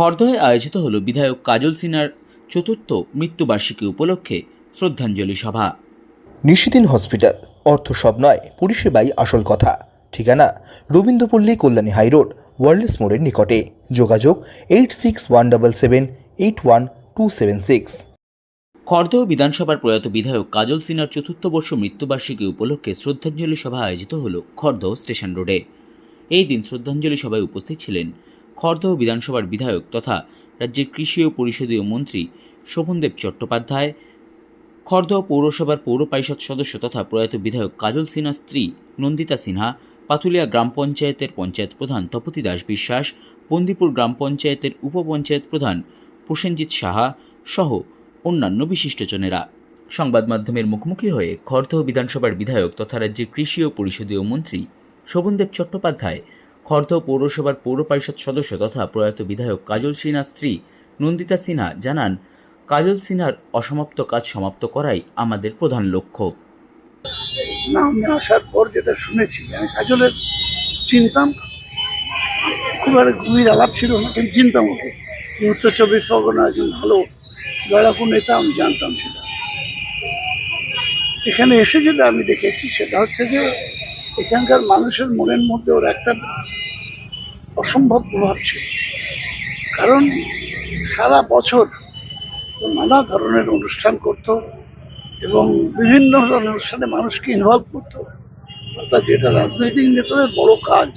খর্দহে আয়োজিত হল বিধায়ক কাজল সিনহার চতুর্থ মৃত্যুবার্ষিকী উপলক্ষে শ্রদ্ধাঞ্জলি সভা। নিশিদিন হসপিটাল অর্থ সব নয় পরিষেবাই আসল কথা। ঠিকানা রবীন্দ্রপল্লী কল্যাণী হাইরোড ওয়ার্ল্ডস মোড়ের নিকটে। যোগাযোগ eight six one double seven eight one two seven six. Khardah বিধানসভার প্রয়াত বিধায়ক কাজল সিনহার চতুর্থ বর্ষ মৃত্যুবার্ষিকী উপলক্ষে শ্রদ্ধাঞ্জলি সভা আয়োজিত হল খর্দহ স্টেশন রোডে। এই দিন শ্রদ্ধাঞ্জলি সভায় উপস্থিত ছিলেন খর্দহ বিধানসভার বিধায়ক তথা রাজ্যের কৃষি ও পরিষদীয় মন্ত্রী শোভনদেব চট্টোপাধ্যায় খর্দহ পৌরসভার পৌর পরিষদ সদস্য তথা প্রয়াত বিধায়ক কাজল সিনহার স্ত্রী নন্দিতা সিনহা, পাতুলিয়া গ্রাম পঞ্চায়েতের পঞ্চায়েত প্রধান তপতি দাস বিশ্বাস, বন্দিপুর গ্রাম পঞ্চায়েতের উপপঞ্চায়েত প্রধান প্রসেনজিৎ সাহা সহ অন্যান্য বিশিষ্টজনেরা সংবাদ মাধ্যমের মুখোমুখি হয়ে খর্দহ বিধানসভার বিধায়ক তথা রাজ্যের কৃষি ও পরিষদীয় মন্ত্রী শোভনদেব চট্টোপাধ্যায় খর্দহ পৌরসভার পৌর পরিষদ সদস্য তথা প্রয়াত বিধায়ক কাজল সিনহার স্ত্রী নন্দিতা সিনহা জানান, কাজল সিনহার অসমাপ্ত কাজ সমাপ্ত করাই আমাদের প্রধান লক্ষ্য। না আমি আসার পর যেটা শুনেছি, আমি কাজলের চিনতাম, খুব একটা গভীর আলাপ ছিল না, কিন্তু চিনতাম ওকে। উত্তর চব্বিশ পরগনা একজন ভালো লড়াকু নেতা, আমি জানতাম সেটা। এখানে এসে যেটা আমি দেখেছি, সেটা হচ্ছে যে এখানকার মানুষের মনের মধ্যে ওর একটা অসম্ভব প্রভাব ছিল। কারণ সারা বছর নানা ধরনের অনুষ্ঠান করতো এবং বিভিন্ন ধরনের অনুষ্ঠানে মানুষকে ইনভলভ করতো। অর্থাৎ যেটা রাজনৈতিক নেতাদের বড় কাজ,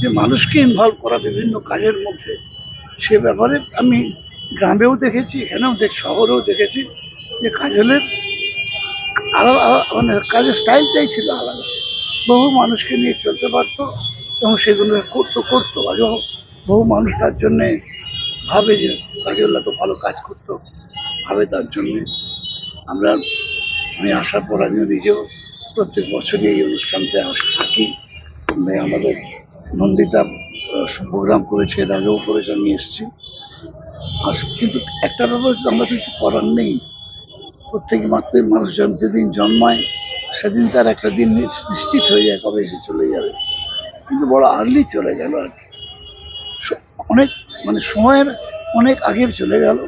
যে মানুষকে ইনভলভ করা বিভিন্ন কাজের মধ্যে, সে ব্যাপারে আমি গ্রামেও দেখেছি, এখানেও দেখ, শহরেও দেখেছি, যে কাজলের আলাদা মানে কাজের স্টাইলটাই ছিল আলাদা। বহু মানুষকে নিয়ে চলতে পারতো এবং সেগুলো করতো করতো। আগে বহু মানুষ তার জন্যে ভাবে যে কাজল্লা তো ভালো কাজ করতো, ভাবে তার জন্যে। আমরা, আমি আসার পর আমিও নিজেও প্রত্যেক বছরই এই অনুষ্ঠানতে থাকি। আমাদের নন্দিতা প্রোগ্রাম করেছে, এর আগেও করেছে, আমি এসেছি। আস, কিন্তু একটা ব্যাপার আমরা কিছু করার নেই। প্রত্যেক মাত্রই মানুষ যখন যেদিন জন্মায় সেদিন তার একটা দিন নিশ্চিত হয়ে যায় কবে এসে চলে যাবে। কিন্তু বড় আর্লি চলে গেল আর কি। অনেক মানে সময়ের অনেক আগে চলে গেল।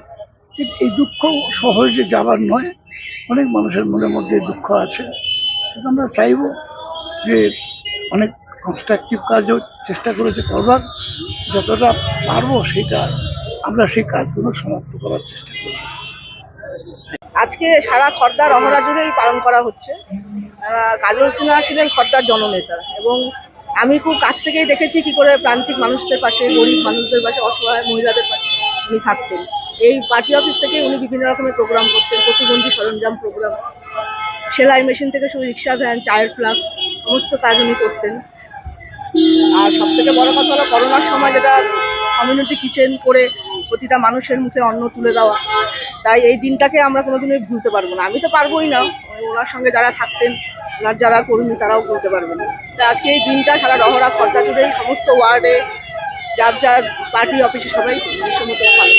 এই দুঃখ সহজে যাবার নয়, অনেক মানুষের মনের মধ্যে দুঃখ আছে। আমরা চাইব যে অনেক কনস্ট্রাকটিভ কাজও চেষ্টা করেছে করবার। যতটা পারব সেটা আমরা সেই কাজগুলো সমাপ্ত করার চেষ্টা করব। আজকে সারা খর্দার অহরা জুড়েই পালন করা হচ্ছে। কাজল সিনহা ছিলেন খর্দার জননেতা। এবং আমি খুব কাছ থেকেই দেখেছি কি করে প্রান্তিক মানুষদের পাশে, গরিব মানুষদের পাশে, অসহায় মহিলাদের পাশে উনি থাকতেন। এই পার্টি অফিস থেকে উনি বিভিন্ন রকমের প্রোগ্রাম করতেন, প্রতিবন্ধী সরঞ্জাম প্রোগ্রাম সেলাই মেশিন থেকে শুরু রিক্সা ভ্যান টায়ার প্লাগ সমস্ত কাজ উনি করতেন। আর সব থেকে বড় কথা হলো করোনার সময় যেটা কমিউনিটি কিচেন করে প্রতিটা মানুষের মুখে অন্ন তুলে দেওয়া, তাই এই দিনটাকে আমরা কোনোদিনই ভুলতে পারব না। আমি তো পারবোই না। ওনার সঙ্গে যারা থাকতেন ওনার যারা কর্মী, তারাও বলতে পারবেন তাই আজকে এই দিনটা সারা রহরা খর্দা জুড়েই সমস্ত ওয়ার্ডে, যার যার পার্টি অফিসে সবাই বিশ্বমত পালন।